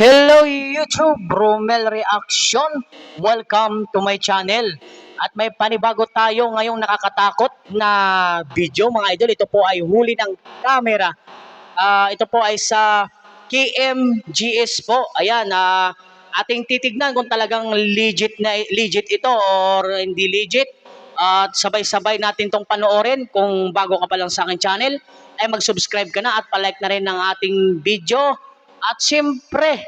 Hello YouTube, Bromel Reaction. Welcome to my channel. At may panibago tayo ngayong nakakatakot na video mga idol. Ito po ay huli ng camera. Ah, ito po ay sa KMGS po. Ayan, ah, ating titignan kung talagang legit na legit ito or hindi legit. At sabay-sabay natin tong panoorin kung bago ka pa lang sa aking channel ay mag-subscribe ka na at palike na rin ng ating video. At siyempre,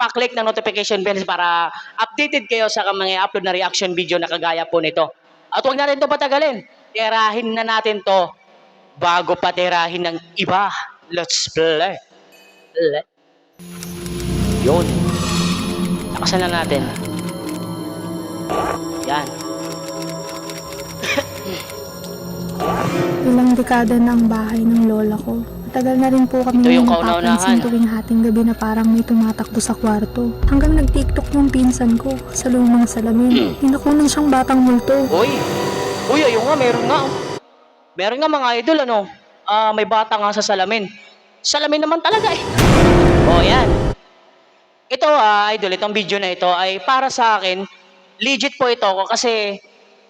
pa-click ng notification bell para updated kayo sa mga upload na reaction video na kagaya po nito. At huwag natin ito patagalin. Tirahin na natin to bago pa tirahin ng iba. Let's play. Let. Yun. Nakasan na natin. Yan. Ilang dekada na bahay ng lola ko. Matagal na rin po kami Ito yung kauna-unahan. tuwing hating gabi na parang may tumatakbo sa kwarto. Hanggang nag-tiktok yung pinsan ko sa lumang salamin. Hinakunan siyang batang multo. Uy. Uy, ayun nga, meron nga. oh. Meron nga mga idol, ano. Ah, may bata nga sa salamin. Salamin naman talaga eh. Oh, yan. Ito, ah, idol, itong video na ito ay para sa akin, legit po ito kasi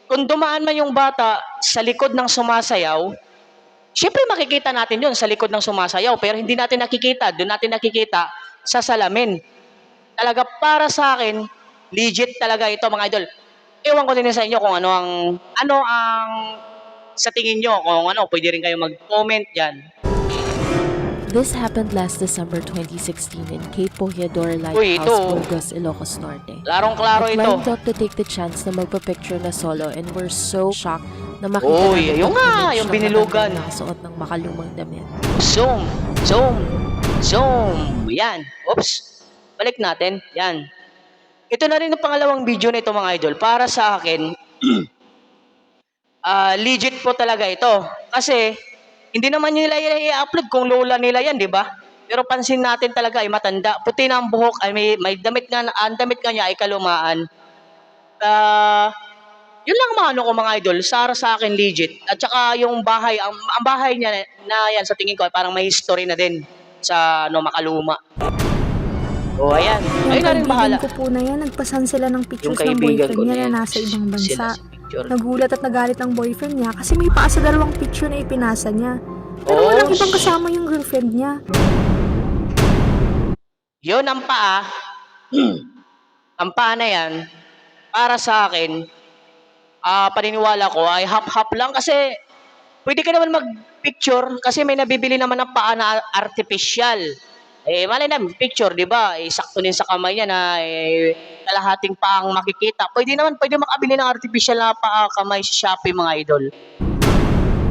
kung dumaan man yung bata sa likod ng sumasayaw, syempre makikita natin yun sa likod ng sumasayaw pero hindi natin nakikita, doon natin nakikita sa salamin. Talaga para sa akin, legit talaga ito mga idol. Ewan ko din sa inyo kung ano ang ano ang sa tingin nyo kung ano, pwede rin kayo mag-comment diyan. This happened last December 2016 in Cape ito. Lighthouse, Burgos, Ilocos Norte. Larong-klaro I ito. climbed up to take the chance na magpa-picture na solo and we're so shocked na makita Uy, namin ayun ang nga, image yung ng binilugan. matandang nakasuot ng makalumang damit. Zoom, zoom, zoom. Yan. Oops. Balik natin. Yan. Ito na rin ang pangalawang video nito mga idol. Para sa akin, ah legit po talaga ito. Kasi, hindi naman nila i-upload kung lola nila yan, di ba? Pero pansin natin talaga ay matanda. Puti na ang buhok, ay may, may damit nga, ang damit nga niya ay kalumaan. Ah, yun lang mga ano ko mga idol, Sara sa akin legit. At saka yung bahay, ang, ang bahay niya na yan sa tingin ko ay parang may history na din sa ano makaluma. O ayan, Yung ayun na rin bahala. kaibigan ko po na yan, nagpasan sila ng pictures ng boyfriend niya na yan, nasa ibang bansa. Nagulat at nagalit ang boyfriend niya kasi may paa sa dalawang picture na ipinasa niya. Pero Oh, walang ibang kasama yung girlfriend niya. Yun ang paa. ang paa na yan, para sa akin, ah paniniwala ko ay hap-hap lang kasi pwede ka naman mag-picture kasi may nabibili naman ng paa na artificial. Eh, malay na, picture, di ba? Eh, sakto din sa kamay niya na eh, kalahating paang makikita. Pwede naman, pwede makabili ng artificial na paa kamay sa Shopee, mga idol.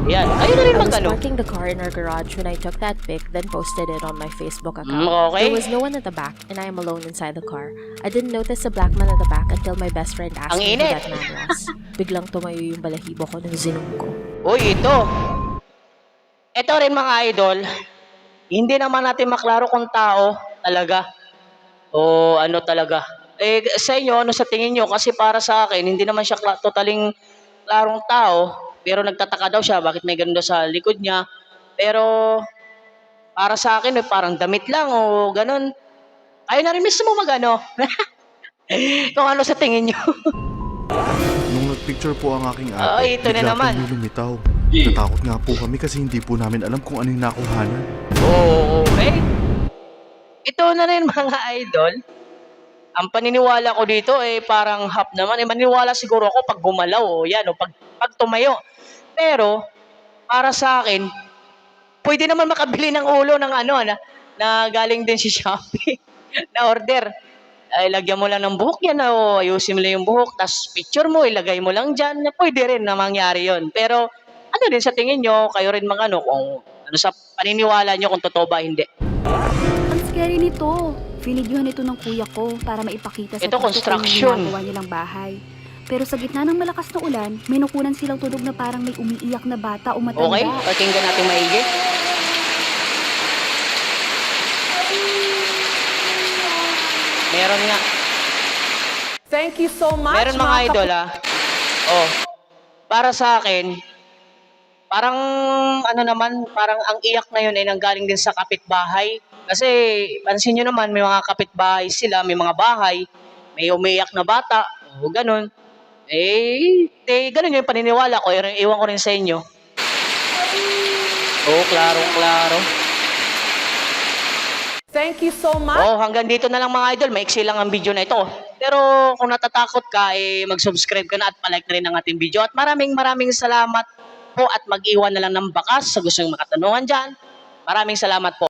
Yan. Ayun na rin I mag was parking the car in our garage when I took that pic, then posted it on my Facebook account. Mm, okay. There was no one at the back, and I am alone inside the car. I didn't notice a black man at the back until my best friend asked Ang me who that man was. Biglang tumayo yung balahibo ko nung zinong ko. Uy, ito. Ito rin mga idol, hindi naman natin maklaro kung tao talaga o ano talaga. Eh, sa inyo, ano sa tingin nyo? Kasi para sa akin, hindi naman siya totaling klarong tao, pero nagtataka daw siya bakit may ganun daw sa likod niya. Pero para sa akin, eh, parang damit lang o ganun. Ayun na rin mismo magano. kung ano sa tingin nyo. Nagpicture po ang aking ate, Ah, ito na bigla naman. pong lumitaw. Natakot nga po kami kasi hindi po namin alam kung ano yung nakuhanan. Oo, okay. Ito na rin mga idol. Ang paniniwala ko dito eh parang half naman. Eh maniniwala siguro ako pag gumalaw o yan o pag, pag tumayo. Pero para sa akin, pwede naman makabili ng ulo ng ano na, na galing din si Shopee na order. Ay, lagyan mo lang ng buhok yan o ayusin mo lang yung buhok. Tapos picture mo, ilagay mo lang dyan. Pwede rin na mangyari yon Pero ano din sa tingin nyo, kayo rin mga ano, kung ano sa paniniwala nyo kung totoo ba hindi. Ang scary nito. Vinidyohan ito ng kuya ko para maipakita sa Ito, construction. ginagawa nilang bahay. Pero sa gitna ng malakas na ulan, may nakunan silang tunog na parang may umiiyak na bata o matanda. Okay? Pakinggan natin maigi. Meron nga. Thank you so much. Meron mga idol ah. Oh. Para sa akin, parang ano naman, parang ang iyak na yun ay nanggaling din sa kapitbahay. Kasi pansin nyo naman, may mga kapitbahay sila, may mga bahay, may umiiyak na bata, o ganun. Eh, eh ganun yung paniniwala ko, i- iwan ko rin sa inyo. Oo, klaro-klaro. Thank you so much. Oh, hanggang dito na lang mga idol. Maiksi lang ang video na ito. Pero kung natatakot ka, eh, mag-subscribe ka na at palike na rin ang ating video. At maraming maraming salamat po at mag-iwan na lang ng bakas sa gusto yung makatanungan dyan. Maraming salamat po.